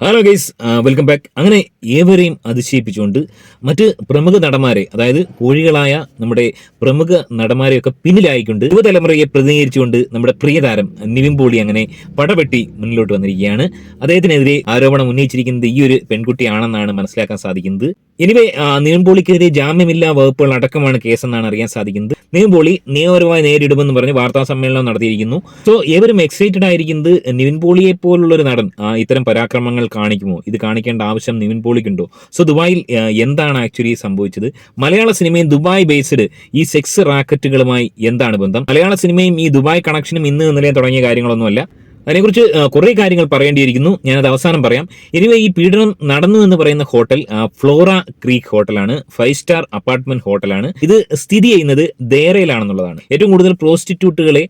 Hello guys welcome back അങ്ങനെ ഏവരെയും അതിശയിപ്പിച്ചുകൊണ്ട് മറ്റ് പ്രമുഖ നടന്മാരെ അതായത് കോഴികളായ നമ്മുടെ പ്രമുഖ നടന്മാരെയൊക്കെ പിന്നിലായിക്കൊണ്ട് യുവതലമുറയെ പ്രതിനിധീകരിച്ചുകൊണ്ട് നമ്മുടെ പ്രിയതാരം നിവിൻ പോളി അങ്ങനെ പടപെട്ടി മുന്നിലോട്ട് വന്നിരിക്കുകയാണ്. അദ്ദേഹത്തിനെതിരെ ആരോപണം ഉന്നയിച്ചിരിക്കുന്നത് ഈ ഒരു പെൺകുട്ടിയാണെന്നാണ് മനസ്സിലാക്കാൻ സാധിക്കുന്നത്. എനിവേ നിവിൻ പോളിക്കെതിരെ ജാമ്യമില്ലാ വകുപ്പുകൾ അടക്കമാണ് കേസെന്നാണ് അറിയാൻ സാധിക്കുന്നത്. നിവിൻ പോളി നിയമപരമായി നേരിടുമെന്ന് പറഞ്ഞ് വാർത്താ സമ്മേളനം നടത്തിയിരിക്കുന്നു. സോ ഏവരും എക്സൈറ്റഡ് ആയിരിക്കുന്നത് നിവിൻ പോളിയെ പോലുള്ള ഒരു നടൻ ഇത്തരം പരാക്രമങ്ങൾ കാണിക്കുമോ? ഇത് കാണിക്കേണ്ട ആവശ്യം നിവിൻ പോളിക്കുണ്ടോ? സോ ദുബായിൽ എന്താണ് ആക്ച്വലി സംഭവിച്ചത്? മലയാള സിനിമയും ദുബായ് ബേസ്ഡ് ഈ സെക്സ് റാക്കറ്റുകളുമായി എന്താണ് ബന്ധം? മലയാള സിനിമയും ഈ ദുബായ് കണക്ഷനും ഇന്ന് ഇന്നലെ തുടങ്ങിയ കാര്യങ്ങളൊന്നുമല്ല. അതിനെക്കുറിച്ച് കുറേ കാര്യങ്ങൾ പറയേണ്ടിയിരിക്കുന്നു. ഞാനത് അവസാനം പറയാം. എനിവേ ഈ പീഡനം നടന്നു എന്ന് പറയുന്ന ഹോട്ടൽ ഫ്ലോറ ക്രീക്ക് ഹോട്ടലാണ്. ഫൈവ് സ്റ്റാർ അപ്പാർട്ട്മെന്റ് ഹോട്ടലാണ്. ഇത് സ്ഥിതി ചെയ്യുന്നത് ദേരയിലാണെന്നുള്ളതാണ്. ഏറ്റവും കൂടുതൽ പ്രോസ്റ്റിറ്റ്യൂട്ടുകളെ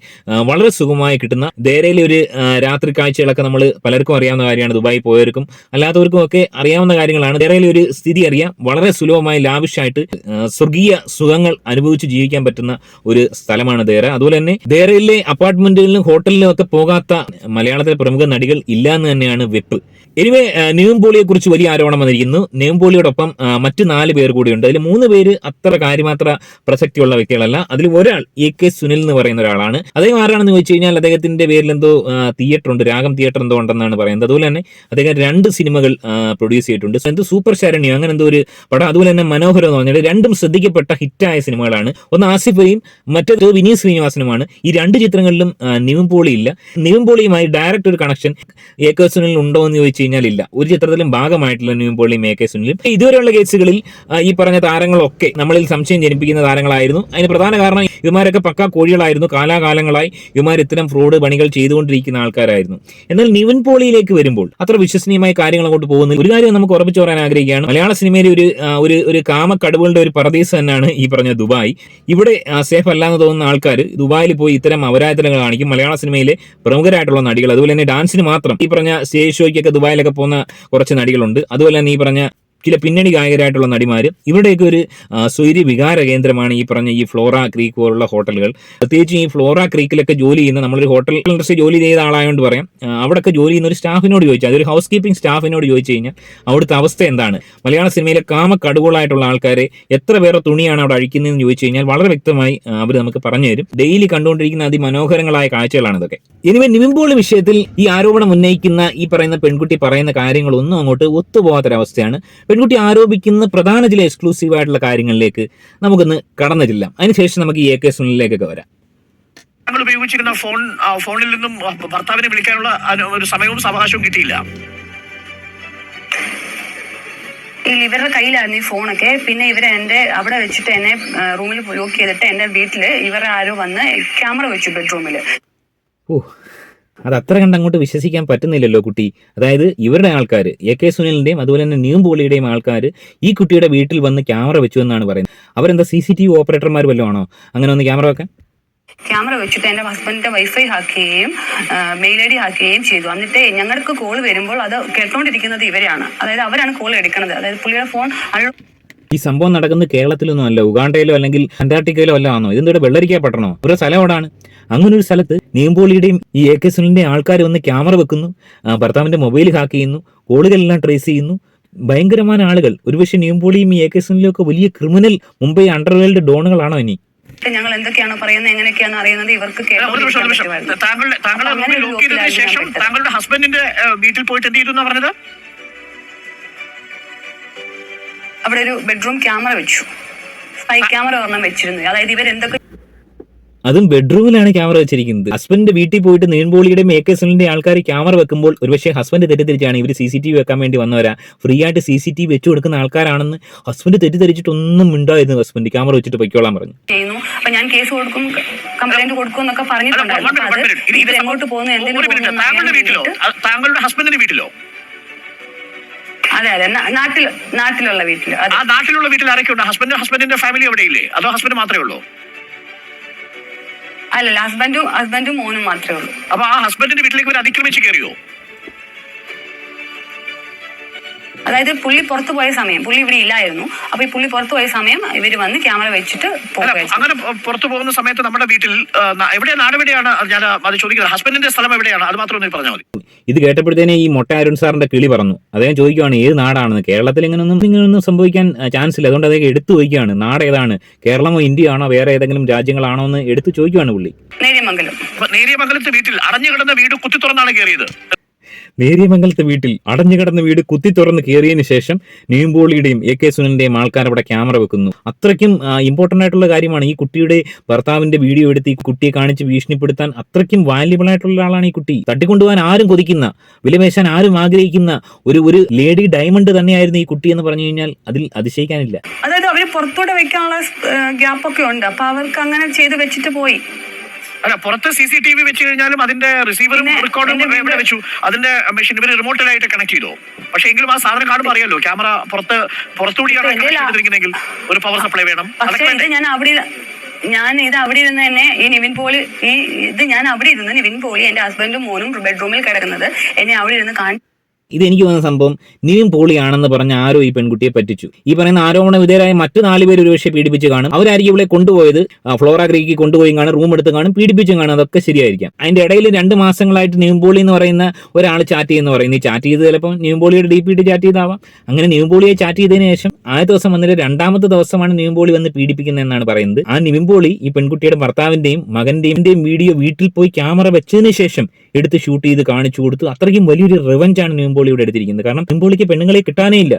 വളരെ സുഖമായി കിട്ടുന്ന ദേരയിലെ ഒരു രാത്രി കാഴ്ചകളൊക്കെ നമ്മൾ പലർക്കും അറിയാവുന്ന കാര്യമാണ്. ദുബായി പോയവർക്കും അല്ലാത്തവർക്കും ഒക്കെ അറിയാവുന്ന കാര്യങ്ങളാണ്. ദേരയിലെ ഒരു സ്ഥിതി അറിയാം. വളരെ സുലഭമായി ലാവിഷായിട്ട് സ്വർഗീയ സുഖങ്ങൾ അനുഭവിച്ച് ജീവിക്കാൻ പറ്റുന്ന ഒരു സ്ഥലമാണ് ദേര. അതുപോലെ തന്നെ ദേരയിലെ അപ്പാർട്ട്മെന്റുകളിലും ഹോട്ടലിലും ഒക്കെ പോകാത്ത മലയാളത്തിലെ പ്രമുഖ നടികൾ ഇല്ല എന്ന് തന്നെയാണ് വെപ്പ്. എനിവേ നിവിൻ പോളിയെ കുറിച്ച് വലിയ ആരോപണം വന്നിരിക്കുന്നു. നിവിൻ പോളിയോടൊപ്പം മറ്റ് നാല് പേർ കൂടിയുണ്ട്. അതിൽ മൂന്ന് പേര് അത്ര കാര്യമാത്ര പ്രസക്തിയുള്ള വ്യക്തികളല്ല. അതിൽ ഒരാൾ എ കെ സുനിൽ എന്ന് പറയുന്ന ഒരാളാണ്. അദ്ദേഹം ആരാണെന്ന് ചോദിച്ചു കഴിഞ്ഞാൽ അദ്ദേഹത്തിന്റെ പേരിൽ എന്തോ തിയേറ്റർ ഉണ്ട്. രാഗം തിയേറ്റർ എന്തോ ഉണ്ടെന്നാണ് പറയുന്നത്. അതുപോലെ തന്നെ അദ്ദേഹം രണ്ട് സിനിമകൾ പ്രൊഡ്യൂസ് ചെയ്തിട്ടുണ്ട്. എന്തോ സൂപ്പർ ശരണ്യോ അങ്ങനെ എന്തോ ഒരു പടം. അതുപോലെ തന്നെ മനോഹരം എന്ന് പറഞ്ഞാൽ രണ്ടും ശ്രദ്ധിക്കപ്പെട്ട ഹിറ്റായ സിനിമകളാണ്. ഒന്ന് ആസിഫയും മറ്റേത് വിനീത് ശ്രീനിവാസനുമാണ്. ഈ രണ്ട് ചിത്രങ്ങളിലും നിവിൻ ഇല്ല. നിവിൻ പോളിയുമായി ഡയറക്റ്റ് ഒരു കണക്ഷൻ എ കെ സുനിൽ ഉണ്ടോ എന്ന് ചോദിച്ചു കഴിഞ്ഞാൽ ഇല്ല ഒരു ചിത്രത്തിലും ഭാഗമായിട്ടുള്ള ന്യൂ പോളി എ കെ സുനിലും ഇതുവരെയുള്ള കേസുകളിൽ ഈ പറഞ്ഞ താരങ്ങളൊക്കെ നമ്മളിൽ സംശയം ജനിപ്പിക്കുന്ന താരങ്ങളായിരുന്നു. അതിന് പ്രധാന കാരണം ഇവന്മാരൊക്കെ പക്ക കോഴികളായിരുന്നു. കാലാകാലങ്ങളായി ഇവന്മാർ ഇത്തരം ഫ്രോഡ് പണികൾ ചെയ്തുകൊണ്ടിരിക്കുന്ന ആൾക്കാരായിരുന്നു. എന്നാൽ നിവിൻ പോളിയിലേക്ക് വരുമ്പോൾ അത്ര വിശ്വസനീയമായ കാര്യങ്ങൾ അങ്ങോട്ട് പോകുന്നു ഒരു കാര്യം നമുക്ക് ഉറപ്പിച്ചു പറയാൻ ആഗ്രഹിക്കുകയാണ്. മലയാള സിനിമയിലെ ഒരു ഒരു ഒരു കാമക്കടവുകളുടെ ഒരു പറദീസ് തന്നെയാണ് ഈ പറഞ്ഞ ദുബായ്. ഇവിടെ സേഫ് അല്ല എന്ന് തോന്നുന്ന ആൾക്കാർ ദുബായിൽ പോയി ഇത്തരം അപരാധനങ്ങൾ കാണിക്കും. മലയാള സിനിമയിലെ പ്രമുഖരായിട്ടുള്ള നടികൾ അതുപോലെ തന്നെ ഡാൻസിന് മാത്രം ഈ പറഞ്ഞ സ്റ്റേജ് ഷോയ്ക്കൊക്കെ ദുബായിലൊക്കെ പോകുന്ന കുറച്ച് നടികളുണ്ട്. അതുപോലെ തന്നെ ഈ പറഞ്ഞ ചില പിന്നണി ഗായകരായിട്ടുള്ള നടിമാർ ഇവിടെയൊക്കെ ഒരു സ്വൈര്യ വികാര കേന്ദ്രമാണ് ഈ പറഞ്ഞ ഈ ഫ്ലോറ ക്രീക്ക് പോലുള്ള ഹോട്ടലുകൾ. പ്രത്യേകിച്ച് ഈ ഫ്ലോറ ക്രീക്കിലൊക്കെ ജോലി ചെയ്യുന്ന നമ്മളൊരു ഹോട്ടൽ ഇൻഡസ്ട്രി ജോലി ചെയ്ത ആളായതുകൊണ്ട് പറയാം. അവിടെയൊക്കെ ജോലി ചെയ്യുന്ന ഒരു സ്റ്റാഫിനോട് ചോദിച്ചാൽ അതൊരു ഹൗസ് കീപ്പിംഗ് സ്റ്റാഫിനോട് ചോദിച്ചു കഴിഞ്ഞാൽ അവിടുത്തെ അവസ്ഥ എന്താണ്? മലയാള സിനിമയിലെ കാമ കാമക്കടുകളായിട്ടുള്ള ആൾക്കാരെ എത്ര പേരെ തുണിയാണ് അവിടെ അഴിക്കുന്നതെന്ന് ചോദിച്ചു കഴിഞ്ഞാൽ വളരെ വ്യക്തമായി അവർ നമുക്ക് പറഞ്ഞു തരും. ഡെയിലി കണ്ടുകൊണ്ടിരിക്കുന്ന അതിമനോഹരങ്ങളായ കാഴ്ചകളാണ് ഇതൊക്കെ. ഇനിവേ നിവിൻ വിഷയത്തിൽ ഈ ആരോപണം ഉന്നയിക്കുന്ന ഈ പറയുന്ന പെൺകുട്ടി പറയുന്ന കാര്യങ്ങളൊന്നും അങ്ങോട്ട് ഒത്തുപോകാത്തൊരവസ്ഥയാണ്. പെൺകുട്ടി ആരോപിക്കുന്ന പ്രധാന ചില എക്സ്ക്ലൂസീവ് ആയിട്ടുള്ള കാര്യങ്ങളിലേക്ക് നമുക്കൊന്ന് കടന്നു ചെല്ലാം. അതിനുശേഷം നമുക്ക് ഈ എ കെ സുനിലേക്കൊക്കെ വരാം. ഞങ്ങൾ ഉപയോഗിച്ചിരുന്ന ഫോൺ ഫോണിൽ നിന്നും ഭർത്താവിനെ വിളിക്കാനുള്ള ഒരു സമയവും സാവകാശവും കിട്ടിയില്ല. ഇല്ല ഇവരുടെ കയ്യിലായിരുന്നു ഈ ഫോണൊക്കെ. പിന്നെ ഇവരെ എന്റെ അവിടെ വെച്ചിട്ട് എന്നെ റൂമിൽ ലോക്ക് ചെയ്തിട്ട് എന്റെ വീട്ടിൽ ഇവരെ ആരോ വന്ന് ക്യാമറ വെച്ചു ബെഡ്റൂമിൽ ഓ അത് അത്ര കണ്ട് അങ്ങോട്ട് വിശ്വസിക്കാൻ പറ്റുന്നില്ലല്ലോ കുട്ടി. അതായത് ഇവരുടെ ആൾക്കാർ എ കെ സുനിലിന്റെയും അതുപോലെ തന്നെ ന്യൂ പോളിയുടെയും ആൾക്കാർ ഈ കുട്ടിയുടെ വീട്ടിൽ വന്ന് ക്യാമറ വെച്ചു എന്നാണ് പറയുന്നത്. അവരെന്താ സി സി ടി വി ഓപ്പറേറ്റർമാർ വല്ലതും ആണോ? അങ്ങനെ ഒന്ന് ക്യാമറ വെക്കാൻ? ക്യാമറ വെച്ചിട്ട് എന്റെ ഹസ്ബൻഡിന്റെ വൈഫൈ ഹാക്ക് ചെയ്യുകയും മെയിൽ ഐ ഡി ഹാക്ക് ചെയ്യുകയും ചെയ്തു. എന്നിട്ട് ഞങ്ങൾക്ക് കോൾ വരുമ്പോൾ അത് കേട്ടോണ്ടിരിക്കുന്നത് ഇവരെയാണ്. അതായത് അവരാണ് കോൾ എടുക്കുന്നത് അതായത് പുള്ളിയുടെ ഫോൺ ഈ സംഭവം നടക്കുന്നത് കേരളത്തിലൊന്നും അല്ല ഉഗാണ്ടയിലോ അല്ലെങ്കിൽ അന്റാർട്ടിക്കയിലോ അല്ല ആണോ? ഇതെന്താ വെള്ളരിക്ക പട്ടണോ? ഒരു സ്ഥലം എവിടാണ് അങ്ങനെ ഒരു സ്ഥലത്ത് നീമ്പോളിയുടെയും ഈ എ കെ സുനിലിന്റെയും ആൾക്കാർ വന്ന് ക്യാമറ വെക്കുന്നു ഭർത്താവിന്റെ മൊബൈൽ ഹാക്ക് ചെയ്യുന്നു കോളുകളെല്ലാം ട്രേസ് ചെയ്യുന്നു. ഭയങ്കരമായ ആളുകൾ. ഒരുപക്ഷെ നീമ്പോളിയും ഈ എ കെ സുനിലും ഒക്കെ വലിയ ക്രിമിനൽ മുംബൈ അണ്ടർവേൾഡ് ഡോണുകളാണോ ഇനി? ഞങ്ങൾ എന്തൊക്കെയാണ് പറയുന്നത് എങ്ങനെയൊക്കെയാണ് അറിയുന്നത് ഇവർക്ക് താങ്കളുടെ ഹസ്ബൻഡിന്റെ വീട്ടിൽ പോയിട്ട് എന്ത് ചെയ്തു എന്നാ പറഞ്ഞത്? അവിടെ ഒരു ബെഡ്റൂം ക്യാമറ വെച്ചു. സ്പൈ ക്യാമറ ഒരെണ്ണം വെച്ചിരുന്നു. അതായത് ഇവർ എന്തൊക്കെ അതും ബെഡ്റൂമിലാണ് ക്യാമറ വെച്ചിരിക്കുന്നത്. ഹസ്ബൻഡിന്റെ വീട്ടിൽ പോയിട്ട് കെ സുനിലിന്റെ ആൾക്കാർ ക്യാമറ വെക്കുമ്പോൾ ഒരുപക്ഷെ ഹസ്ബൻഡ് തെറ്റിദ്ധരിച്ചാണ് ഇവർ സി സി ടി വി വെക്കാൻ വേണ്ടി വന്നവരാ. ഫ്രീ ആയിട്ട് സി സി ടി വി വെച്ചു കൊടുക്കുന്ന ആൾക്കാരാണെന്ന് ഹസ്ബൻഡ് തെറ്റിദ്ധരിച്ചിട്ടൊന്നും ഉണ്ടായിരുന്നു ഹസ്ബൻഡ് ക്യാമറ വെച്ചിട്ട് പൊയ്ക്കോളാൻ പറഞ്ഞു. ചെയ്യുന്നു. അപ്പൊ ഞാൻ കേസ് കൊടുക്കും കംപ്ലൈന്റ് കൊടുക്കും എന്നൊക്കെ പറഞ്ഞിട്ടുണ്ടായിരുന്നു. താങ്കളുടെ വീട്ടിലോ? താങ്കളുടെ ഹസ്ബൻഡിന്റെ വീട്ടിലോ? അതെ അതെ. നാട്ടിൽ നാട്ടിലുള്ള വീട്ടിൽ ആ നാട്ടിലുള്ള വീട്ടിൽ ആരൊക്കെ ഉണ്ട് ഹസ്ബൻഡ് ഹസ്ബൻഡിന്റെ ഫാമിലി എവിടെയില്ലേ? അതോ ഹസ്ബൻഡ് മാത്രമേ ഉള്ളൂ? അല്ലല്ല ഹസ്ബൻഡും ഹസ്ബൻഡും മോനും മാത്രമേ ഉള്ളൂ. അപ്പൊ ആ ഹസ്ബൻഡിന്റെ വീട്ടിലേക്ക് ഇവർ അതിക്രമിച്ച് കയറിയോ? അതായത് പുള്ളി പുറത്തു പോയ സമയം പുള്ളി ഇവിടെ ഇല്ലായിരുന്നു. അപ്പൊ ഈ പുള്ളി പുറത്തു പോയ സമയം ഇവർ വന്ന് ക്യാമറ വെച്ചിട്ട് അങ്ങനെ പുറത്തു പോകുന്ന സമയത്ത് നമ്മുടെ വീട്ടിൽ എവിടെ ന- എവിടെയാണ് ഞാൻ അത് ചോദിക്കുന്നത്. ഹസ്ബൻഡിന്റെ സ്ഥലം എവിടെയാണ്? അത് മാത്രം ഒന്ന് പറഞ്ഞാൽ മതി. ഇത് കേട്ടപ്പോഴത്തേനെ ഈ മൊട്ട അരുൺ സാറിന്റെ കിളി പറഞ്ഞു അദ്ദേഹം ചോദിക്കുവാണ് ഏത് നാടാണെന്ന്? കേരളത്തിൽ ഇങ്ങനൊന്നും ഇങ്ങനൊന്നും സംഭവിക്കാൻ ചാൻസ് ഇല്ല. അതുകൊണ്ട് അദ്ദേഹം എടുത്തു ചോദിക്കുകയാണ് നാട് ഏതാണ്? കേരളമോ ഇന്ത്യ ആണോ വേറെ ഏതെങ്കിലും രാജ്യങ്ങളാണോ എന്ന് എടുത്തു ചോദിക്കുവാണ് പുള്ളി. നേര്യമംഗലം. നേര്യമംഗലത്തെ നേരിയമംഗലത്തെ വീട്ടിൽ അടഞ്ഞു കിടന്ന വീട് കുത്തി തുറന്നാണ് കയറിയത്. നേര്യമംഗലത്തെ വീട്ടിൽ അടഞ്ഞുകിടന്ന വീട് കുത്തി തുറന്ന് കയറിയതിനു ശേഷം നീമ്പോളിയുടെയും എ കെ സുനന്റെയും ആൾക്കാർ അവിടെ ക്യാമറ വെക്കുന്നു. അത്രയ്ക്കും ഇമ്പോർട്ടന്റ് ആയിട്ടുള്ള കാര്യമാണ്. ഈ കുട്ടിയുടെ ഭർത്താവിന്റെ വീഡിയോ എടുത്ത് ഈ കുട്ടിയെ കാണിച്ച് ഭീഷണിപ്പെടുത്താൻ അത്രയ്ക്കും വാല്യബിൾ ആയിട്ടുള്ള ആളാണ് ഈ കുട്ടി. തട്ടിക്കൊണ്ടുപോകാൻ ആരും കൊതിക്കുന്ന വിലപേശാൻ ആരും ആഗ്രഹിക്കുന്ന ഒരു ഒരു ലേഡി ഡയമണ്ട് തന്നെയായിരുന്നു ഈ കുട്ടി എന്ന് പറഞ്ഞു കഴിഞ്ഞാൽ അതിൽ അതിശയിക്കാനില്ല. അതായത് അവർ പുറത്തോട്ട് വെക്കാനുള്ള ഗ്യാപ്പൊക്കെ ഉണ്ട്. അപ്പൊ അവർക്ക് അങ്ങനെ ചെയ്ത് വെച്ചിട്ട് പോയി. അല്ല പുറത്ത് സി സി ടി വി വെച്ച് കഴിഞ്ഞാലും അതിന്റെ റിസീവറും റെക്കോർഡും എവിടെ വെച്ചു? അതിന്റെ മെഷീൻ ഇവർ റിമോട്ടിലായിട്ട് കണക്ട് ചെയ്തോ? പക്ഷെ എങ്കിലും ആ സാധനം കാണുമ്പോൾ അറിയാലോ ക്യാമറ പുറത്ത് പുറത്തുകൂടിയാണ് ചെയ്തിരിക്കുന്നെങ്കിൽ ഒരു പവർ സപ്ലൈ വേണം? ഞാൻ അവിടെ ഞാൻ ഇത് അവിടെ ഇരുന്ന് തന്നെ ഈ നിവിൻ പോളി ഈ ഇത് ഞാൻ അവിടെ ഇരുന്ന് നിവിൻ പോളി എന്റെ ഹസ്ബൻഡും മോനും ബെഡ്റൂമിൽ കിടക്കുന്നത് എന്നെ അവിടെ ഇരുന്ന് കാണി ഇത് എനിക്ക് വന്ന സംഭവം നിവിം പോളിയാണെന്ന് പറഞ്ഞ ആരോ ഈ പെൺകുട്ടിയെ പറ്റിച്ചു. ഈ പറയുന്ന ആരോപണ വിധേയരായ മറ്റു നാല് പേര് ഒരുപക്ഷെ പീഡിപ്പിച്ച് കാണും. അവരായിരിക്കും ഇവിടെ കൊണ്ടുപോയത്. ഫ്ലോറ ഗ്രീക്ക് കൊണ്ടുപോയി കാണും റൂം എടുത്ത് കാണും പീഡിപ്പിച്ചും കാണും അതൊക്കെ ശരിയായിരിക്കാം. അതിന്റെ ഇടയിൽ രണ്ട് മാസങ്ങളായിട്ട് നിവിം പോളി എന്ന് പറയുന്ന ഒരാൾ ചാറ്റ് ചെയ്യുന്ന പറയും ഈ ചാറ്റ് ചെയ്ത് ചിലപ്പോൾ നിവിം പോളിയുടെ ഡി പി ഇട്ട് ചാറ്റ് ചെയ്താവാം. അങ്ങനെ നിവിം പോളിയെ ചാറ്റ് ചെയ്തതിന് ശേഷം ആദ്യ ദിവസം വന്നിട്ട് രണ്ടാമത്തെ ദിവസമാണ് നിവിം പോളി വന്ന് പീഡിപ്പിക്കുന്നത് എന്നാണ് പറയുന്നത്. ആ നിവിം പോളി ഈ പെൺകുട്ടിയുടെ ഭർത്താവിന്റെയും മകന്റെയും വീഡിയോ വീട്ടിൽ പോയി ക്യാമറ വെച്ചതിന് ശേഷം എടുത്ത് ഷൂട്ട് ചെയ്ത് കാണിച്ചു കൊടുത്തു. അത്രയ്ക്കും വലിയൊരു റിവഞ്ചാണ് നിവിൻപോളി ഇവിടെ എടുത്തിരിക്കുന്നത് കാരണം നിവിൻപോളിക്ക് പെണ്ണുങ്ങളെ കിട്ടാനേ ഇല്ല.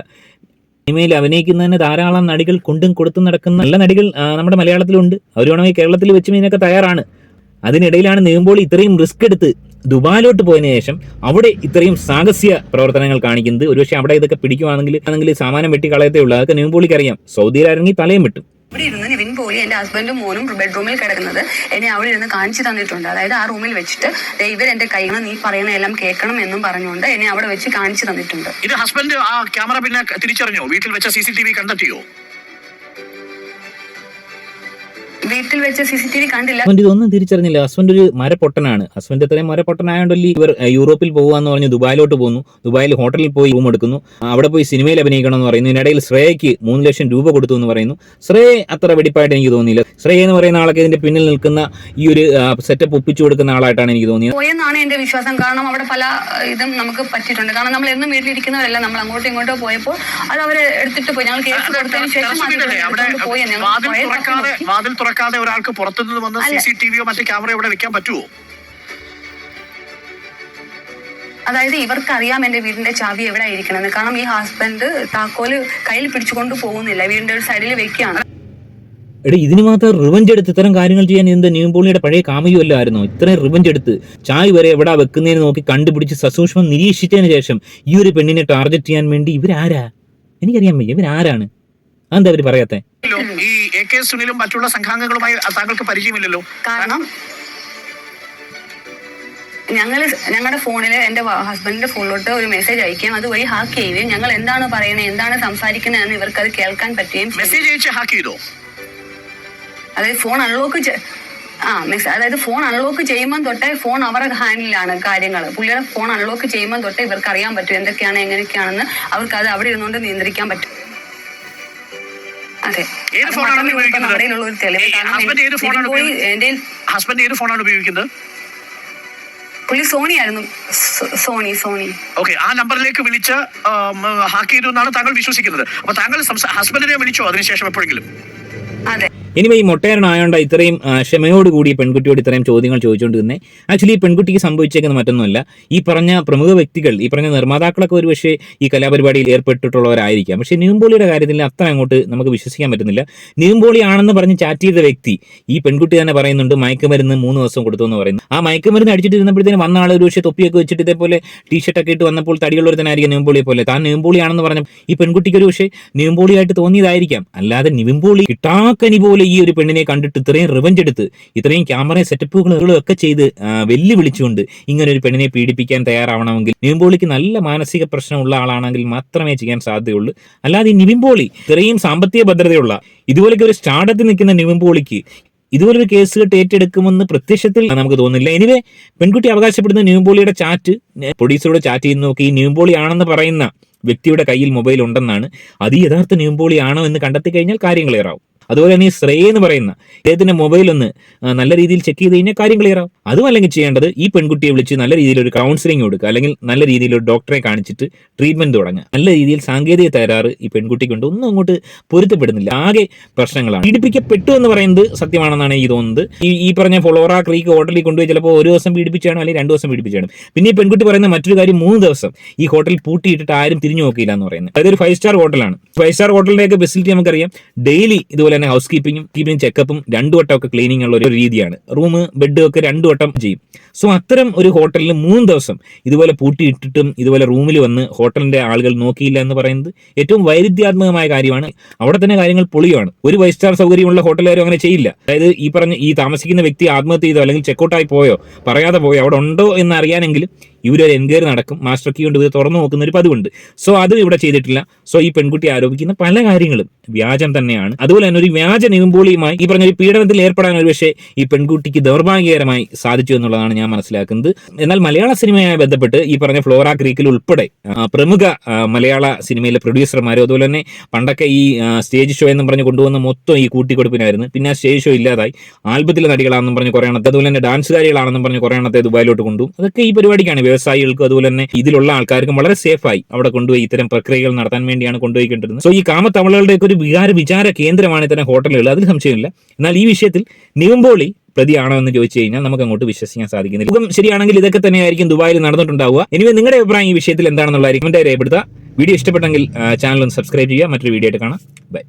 സിനിമയിൽ അഭിനയിക്കുന്നതിന് ധാരാളം നടികൾ കൊണ്ടും കൊടുത്തും നടക്കുന്ന നല്ല നടികൾ നമ്മുടെ മലയാളത്തിലുണ്ട്. അവർ വേണമെങ്കിൽ കേരളത്തിൽ വെച്ച് ഇതിനൊക്കെ തയ്യാറാണ്. അതിനിടയിലാണ് നീമ്പോൾ ഇത്രയും റിസ്ക് എടുത്ത് ദുബായിലോട്ട് പോയതിനു ശേഷം അവിടെ ഇത്രയും സാഹസ്യ പ്രവർത്തനങ്ങൾ കാണിക്കുന്നത്. ഒരുപക്ഷെ അവിടെ ഇതൊക്കെ പിടിക്കുവാണെങ്കിൽ അല്ലെങ്കിൽ സാമാനം വെട്ടി കളയത്തേ ഉള്ളൂ. അതൊക്കെ നീമ്പോളിക്ക് അറിയാം സൗദിയിലിറങ്ങി തലയും വെട്ടും. അവിടെ ഇരുന്ന് നിവിൻ പോയി എന്റെ ഹസ്ബൻഡും മോനും ബെഡ്റൂമിൽ കിടക്കുന്നത് എന്നെ അവിടെ ഇരുന്ന് കാണിച്ചു തന്നിട്ടുണ്ട്. അതായത് ആ റൂമിൽ വെച്ചിട്ട് ഇവർ എന്റെ കൈകൾ നീ പറയുന്ന എല്ലാം കേൾക്കണം എന്നും പറഞ്ഞുകൊണ്ട് എന്നെ അവിടെ വെച്ച് കാണിച്ചു തന്നിട്ടുണ്ട്. ഇത് ഹസ്ബൻഡ് ആ ക്യാമറ പിന്നെ തിരിച്ചറിഞ്ഞോ? വീട്ടിൽ വെച്ച സി സി ടി വി കണ്ടെത്തിയോ വീട്ടിൽ വെച്ച് സി സി ടി വി കണ്ടില്ല. ഹസ്ബൻഡ് ഇതൊന്നും തിരിച്ചറിഞ്ഞില്ല. ഹസ്ബൻഡ് ഒരു മരപ്പൊട്ടനാണ്. ഹസ്ബൻഡ് ഇത്രയും മരപ്പൊട്ടനായോണ്ടല്ലേ ഇവർ യൂറോപ്പിൽ പോകാന്ന് പറഞ്ഞ് ദുബായിലോട്ട് പോകുന്നു ദുബായിൽ ഹോട്ടലിൽ പോയി റൂം എടുക്കുന്നു. അവിടെ പോയി സിനിമയിൽ അഭിനയിക്കണം എന്ന് പറയുന്നു. ഇതിനിടയിൽ ശ്രേയയ്ക്ക് മൂന്ന് ലക്ഷം രൂപ കൊടുത്തു എന്ന് പറയുന്നു. ശ്രേയ അത്ര വെടിപ്പായിട്ട് എനിക്ക് തോന്നിയില്ല. ശ്രേയ എന്ന് പറയുന്ന ആളൊക്കെ ഇതിന്റെ പിന്നിൽ നിൽക്കുന്ന ഈ ഒരു സെറ്റപ്പ് ഒപ്പിച്ചു കൊടുക്കുന്ന ആളായിട്ടാണ് എനിക്ക് തോന്നിയത്. പോയെന്നാണ് എന്റെ വിശ്വാസം. കാരണം അവിടെ പല ഇതും നമുക്ക് പറ്റിയിട്ടുണ്ട്. കാരണം നമ്മൾ എന്നും വീട്ടിലിരിക്കുന്നവരല്ല. നമ്മൾ അങ്ങോട്ടും ഇങ്ങോട്ടോ പോയപ്പോൾ അത് അവരെ എടുത്തിട്ട് പോയി. ഞങ്ങൾ കേസ് കൊടുത്തതിന് ശേഷം പോയി വാതിൽ തുറക്കാതെ തുറക്കാതെ ഒരാൾക്ക് പുറത്തുനിന്ന് വന്ന് സി സി ടി വിയോ മറ്റു ക്യാമറയോ ഇവിടെ വെക്കാൻ പറ്റുമോ അതായത് ഇവർക്ക് അറിയാം എന്റെ വീടിന്റെ ചാവി എവിടെ ഇരിക്കണമെന്ന് കാരണം ഈ ഹസ്ബൻഡ് താക്കോൽ കയ്യിൽ പിടിച്ചുകൊണ്ട് പോകുന്നില്ല. വീടിന്റെ ഒരു സൈഡിൽ വെക്കുകയാണ്. എടാ ഇതിന് മാത്രം റിവഞ്ച് എടുത്ത് ഇത്തരം കാര്യങ്ങൾ ചെയ്യാൻ എന്ത്? നീമ്പോളിയുടെ പഴയ കാമയോ അല്ലായിരുന്നോ ഇത്രയും റിവഞ്ച് എടുത്ത് ചായ് വരെ എവിടെ വെക്കുന്നതിന് നോക്കി കണ്ടുപിടിച്ച് സസൂക്ഷ്മം നിരീക്ഷിച്ചതിന് ശേഷം ഈ ഒരു പെണ്ണിനെ ടാർഗറ്റ് ചെയ്യാൻ വേണ്ടി ഇവരാരാ? എനിക്കറിയാൻ വയ്യ. ഇവരാരാണ്? അതെന്താ അവർ പറയാത്തെ? ഈ എ കെ സുനിലും മറ്റുള്ള സംഘാംഗങ്ങളുമായി താങ്കൾക്ക് പരിചയമില്ലല്ലോ. കാരണം ഞങ്ങൾ ഞങ്ങളുടെ ഫോണിൽ എന്റെ ഹസ്ബൻഡിന്റെ ഫോണിലോട്ട് ഒരു മെസ്സേജ് അയക്കുകയും അതുവഴി ഹാക്ക് ചെയ്യുകയും ഞങ്ങൾ എന്താണ് പറയുന്നത് എന്താണ് സംസാരിക്കുന്നത് എന്ന് ഇവർക്ക് അത് കേൾക്കാൻ പറ്റുകയും മെസ്സേജ് അയച്ച് ഹാക്ക് ചെയ്തോ? അതായത് ഫോൺ അൺലോക്ക് ആ മെസ് അതായത് ഫോൺ അൺലോക്ക് ചെയ്യുമ്പോൾ തൊട്ടേ ഫോൺ അവരുടെ ഹാൻഡിലാണ് കാര്യങ്ങൾ. പുള്ളിയുടെ ഫോൺ അൺലോക്ക് ചെയ്യുമ്പോൾ തൊട്ടേ ഇവർക്ക് അറിയാൻ പറ്റും എന്തൊക്കെയാണ് എങ്ങനെയൊക്കെയാണെന്ന് അവർക്ക് അത് അവിടെ ഇരുന്നുകൊണ്ട് നിയന്ത്രിക്കാൻ പറ്റും. അതെ. ഏത് ഫോണാണ് ഉപയോഗിക്കുന്നത്? ഹസ്ബൻഡ് ഏത് ഫോണാണ് ഉപയോഗിക്കുന്നത്? പുള്ളി സോണി ആയിരുന്നു. Sony Sony. ഓക്കെ ആ നമ്പറിലേക്ക് വിളിച്ച് ഹാക്ക് ചെയ്തു എന്നാണ് താങ്കൾ വിശ്വസിക്കുന്നത്. അപ്പൊ താങ്കൾ ഹസ്ബൻഡിനെ വിളിച്ചോ അതിനുശേഷം എപ്പോഴെങ്കിലും? അതെ. ഇനി ഈ മൊട്ടയറനായോണ്ട് ഇത്രയും ആ, ക്ഷമയോടുകൂടി പെൺകുട്ടിയോട് ഇത്രയും ചോദ്യങ്ങൾ ചോദിച്ചുകൊണ്ടിരുന്നത് ആക്ച്വലി ഈ പെൺകുട്ടിക്ക് സംഭവിച്ചേക്കുന്ന മറ്റൊന്നുമല്ല. ഈ പറഞ്ഞ പ്രമുഖ വ്യക്തികൾ ഈ പറഞ്ഞ നിർമ്മാതാക്കളൊക്കെ ഒരു പക്ഷേ ഈ കലാപരിപാടിയിൽ ഏർപ്പെട്ടിട്ടുള്ളവരായിരിക്കാം. പക്ഷേ നീമ്പോളിയുടെ കാര്യത്തിൽ അത്ര അങ്ങോട്ട് നമുക്ക് വിശ്വസിക്കാൻ പറ്റുന്നില്ല. നീമ്പോളി ആണെന്ന് പറഞ്ഞ് ചാറ്റ് ചെയ്ത വ്യക്തി ഈ പെൺകുട്ടി തന്നെ പറയുന്നുണ്ട് മയക്കുമരുന്ന് മൂന്ന് ദിവസം കൊടുത്തു എന്ന് പറയുന്നു. ആ മയക്കുമരുന്ന് അടിച്ചിട്ട് ഇരുന്നപ്പോഴത്തേനും വന്ന ആൾ ഒരു പക്ഷേ തൊപ്പിയൊക്കെ വെച്ചിട്ട് ഇതേപോലെ ടീഷർട്ടൊക്കെ ഇട്ട് വന്നപ്പോൾ തടിയുള്ളൊരുത്തനായിരിക്കും നീമ്പോളിയെ പോലെ. താൻ നീമ്പോളിയാണെന്ന് പറഞ്ഞു ഈ പെൺകുട്ടിക്ക് ഒരു പക്ഷേ നീമ്പോളിയായിട്ട് തോന്നിയതായിരിക്കാം. അല്ലാതെ നിവിമ്പോളി കിട്ടാക്കനി പോലെ ഈ ഒരു പെണ്ണിനെ കണ്ടിട്ട് ഇത്രയും റിവഞ്ച് എടുത്ത് ഇത്രയും ക്യാമറ സെറ്റപ്പുകളും ഒക്കെ ചെയ്ത് വെല്ലുവിളിച്ചുകൊണ്ട് ഇങ്ങനെ ഒരു പെണ്ണിനെ പീഡിപ്പിക്കാൻ തയ്യാറാവണമെങ്കിൽ നിവിൻപോളിക്ക് നല്ല മാനസിക പ്രശ്നമുള്ള ആളാണെങ്കിൽ മാത്രമേ ചെയ്യാൻ സാധ്യതയുള്ളൂ. അല്ലാതെ ഈ നിവിൻപോളി ഇത്രയും സാമ്പത്തിക ഭദ്രതയുള്ള ഇതുപോലൊക്കെ ഒരു സ്റ്റാർട്ടത്തിൽ നിൽക്കുന്ന നിവിൻപോളിക്ക് ഇതുപോലൊരു കേസ് കെട്ട് ഏറ്റെടുക്കുമെന്ന് പ്രത്യക്ഷത്തിൽ നമുക്ക് തോന്നുന്നില്ല. എനിവേ പെൺകുട്ടി അവകാശപ്പെടുന്ന നിവിൻപോളിയുടെ ചാറ്റ് പ്രൊഡ്യൂസറോട് ചാറ്റ് ചെയ്യുന്ന. നോക്കി ഈ നിവിൻപോളി ആണെന്ന് പറയുന്ന വ്യക്തിയുടെ കയ്യിൽ മൊബൈൽ ഉണ്ടെന്നാണ്. അത് യഥാർത്ഥ നിവിൻപോളി ആണോ എന്ന് കണ്ടെത്തി കഴിഞ്ഞാൽ കാര്യങ്ങൾ ഏറാവും അതുപോലെ തന്നെ ഈ ശ്രേയ എന്ന് പറയുന്ന ഇദ്ദേഹത്തിന്റെ മൊബൈൽ ഒന്ന് നല്ല രീതിയിൽ ചെക്ക് ചെയ്ത് കഴിഞ്ഞാൽ കാര്യം ക്ലിയർ ആവും. അതും അല്ലെങ്കിൽ ചെയ്യേണ്ടത് ഈ പെൺകുട്ടിയെ വിളിച്ച് നല്ല രീതിയിൽ ഒരു കൗൺസിലിംഗ് കൊടുക്കുക. അല്ലെങ്കിൽ നല്ല രീതിയിൽ ഒരു ഡോക്ടറെ കാണിച്ചിട്ട് ട്രീറ്റ്മെന്റ് തുടങ്ങുക. നല്ല രീതിയിൽ സാങ്കേതിക തകരാറ് ഈ പെൺകുട്ടിക്കുണ്ട്. ഒന്നും അങ്ങോട്ട് പൊരുത്തപ്പെടുന്നില്ല. ആകെ പ്രശ്നങ്ങളാണ്. പീഡിപ്പിക്കപ്പെട്ടു എന്ന് പറയുന്നത് സത്യമാണെന്നാണ് ഈ തോന്നുന്നത്. ഈ ഈ പറഞ്ഞ ഫ്ലോറ ക്രീക്ക് ഹോട്ടലിൽ കൊണ്ടുപോയി ചിലപ്പോൾ ഒരു ദിവസം പീഡിപ്പിച്ചാണ് അല്ലെങ്കിൽ രണ്ട് ദിവസം പീഡിപ്പിച്ചാണ്. പിന്നെ ഈ പെൺകുട്ടി പറയുന്ന മറ്റൊരു കാര്യം മൂന്ന് ദിവസം ഈ ഹോട്ടൽ പൂട്ടിയിട്ടിട്ട് ആരും തിരിഞ്ഞു നോക്കിയില്ല എന്ന് പറയുന്നത്. അതായത് ഒരു ഫൈവ് സ്റ്റാർ ഹോട്ടലാണ് ഫൈവ് സ്റ്റാർ ഹോട്ടലിന്റെയൊക്കെ ഫെസിലിറ്റി നമുക്കറിയാം. ഡെയിലി ഇതുപോലെ തന്നെ ഹൗസ് കീപ്പിങ്ങും കീപ്പിംഗ് ചെക്കപ്പും രണ്ടു വട്ടം ഒക്കെ ക്ലീനിങ് ഉള്ള ഒരു രീതിയാണ്. റൂം ബെഡ് ഒക്കെ രണ്ടു വട്ടം ചെയ്യും. സോ അത്തരം ഒരു ഹോട്ടലിൽ മൂന്ന് ദിവസം ഇതുപോലെ പൂട്ടിയിട്ടിട്ടും ഇതുപോലെ റൂമിൽ വന്ന് ഹോട്ടലിന്റെ ആളുകൾ നോക്കിയില്ല എന്ന് പറയുന്നത് ഏറ്റവും വൈരുദ്ധ്യാത്മകമായ കാര്യമാണ്. അവിടെ തന്നെ കാര്യങ്ങൾ പൊളിയാണ് ഒരു ഫൈവ് സ്റ്റാർ സൗകര്യമുള്ള ഹോട്ടലുകാരും അങ്ങനെ ചെയ്യില്ല. അതായത് ഈ പറഞ്ഞ ഈ താമസിക്കുന്ന വ്യക്തി ആത്മഹത്യ ചെയ്തോ അല്ലെങ്കിൽ ചെക്കൗട്ടായി പോയോ പറയാതെ പോയോ അവിടെ ഉണ്ടോ എന്ന് അറിയാനെങ്കിലും ഇവരൊരു എൻക്വയറി നടക്കും. മാസ്റ്റർ കീ കൊണ്ട് തുറന്നു നോക്കുന്ന ഒരു പതിവുണ്ട്. സോ അതും ഇവിടെ ചെയ്തിട്ടില്ല. സോ ഈ പെൺകുട്ടി ആരോപിക്കുന്ന പല കാര്യങ്ങളും. വ്യാജം തന്നെയാണ്. അതുപോലെ തന്നെ ഒരു വ്യാജ നിവിമ്പോളിയുമായി ഈ പറഞ്ഞ ഒരു പീഡനത്തിൽ ഏർപ്പെടാൻ ഒരു പക്ഷേ ഈ പെൺകുട്ടിക്ക് ദൗർഭാഗ്യകരമായി സാധിച്ചു എന്നുള്ളതാണ് ഞാൻ മനസ്സിലാക്കുന്നത്. എന്നാൽ മലയാള സിനിമയുമായി ബന്ധപ്പെട്ട് ഈ പറഞ്ഞ ഫ്ലോറ ക്രീക്കിൽ ഉൾപ്പെടെ പ്രമുഖ മലയാള സിനിമയിലെ പ്രൊഡ്യൂസർമാരും അതുപോലെ തന്നെ പണ്ടൊക്കെ ഈ സ്റ്റേജ് ഷോ എന്ന് പറഞ്ഞ് കൊണ്ടുവന്ന മൊത്തം ഈ കൂട്ടിക്കൊടുപ്പിനായിരുന്നു. പിന്നെ ആ സ്റ്റേജ് ഷോ ഇല്ലാതായി. ആൽബത്തിലെ നടികളാണെന്നും പറഞ്ഞ് കുറേ എണ്ണത്തെ അതുപോലെ തന്നെ ഡാൻസുകാരികളാണെന്നും പറഞ്ഞ് കുറേ എണ്ണത്തെ ദുബായിലോട്ട് കൊണ്ടുപോകും. അതൊക്കെ ഈ പരിപാടിക്കാണ്. വ്യവസായികൾക്കും അതുപോലെ തന്നെ ഇതിലുള്ള ആൾക്കാർക്കും വളരെ സേഫായി അവിടെ കൊണ്ടുപോയി ഇത്തരം പ്രക്രിയകൾ നടത്താൻ വേണ്ടിയാണ് കൊണ്ടുപോയിക്കൊണ്ടിരുന്നത്. സോ ഈ കാമത്തവളകളുടെ ഒക്കെ ഒരു വികാര വിചാര കേന്ദ്രമാണ് ഇത്തരം ഹോട്ടലുകൾ. അതിൽ സംശയമില്ല. എന്നാൽ ഈ വിഷയത്തിൽ നിവിമ്പോളി പ്രതിയാണോ എന്ന് ചോദിച്ചു കഴിഞ്ഞാൽ നമുക്ക് അങ്ങോട്ട് വിശ്വസിക്കാൻ സാധിക്കുന്നില്ല. മുഖം ശരിയാണെങ്കിൽ ഇതൊക്കെ തന്നെയായിരിക്കും ദുബായിൽ നടന്നിട്ടുണ്ടാവുക. എനിവേ നിങ്ങളുടെ അഭിപ്രായം ഈ വിഷയത്തിൽ എന്താണെന്നുള്ള കമന്റായി രേഖപ്പെടുത്തുക. വീഡിയോ ഇഷ്ടപ്പെട്ടെങ്കിൽ ചാനൽ ഒന്ന് സബ്സ്ക്രൈബ് ചെയ്യുക. മറ്റൊരു വീഡിയോ ആയിട്ട് കാണാം. ബൈ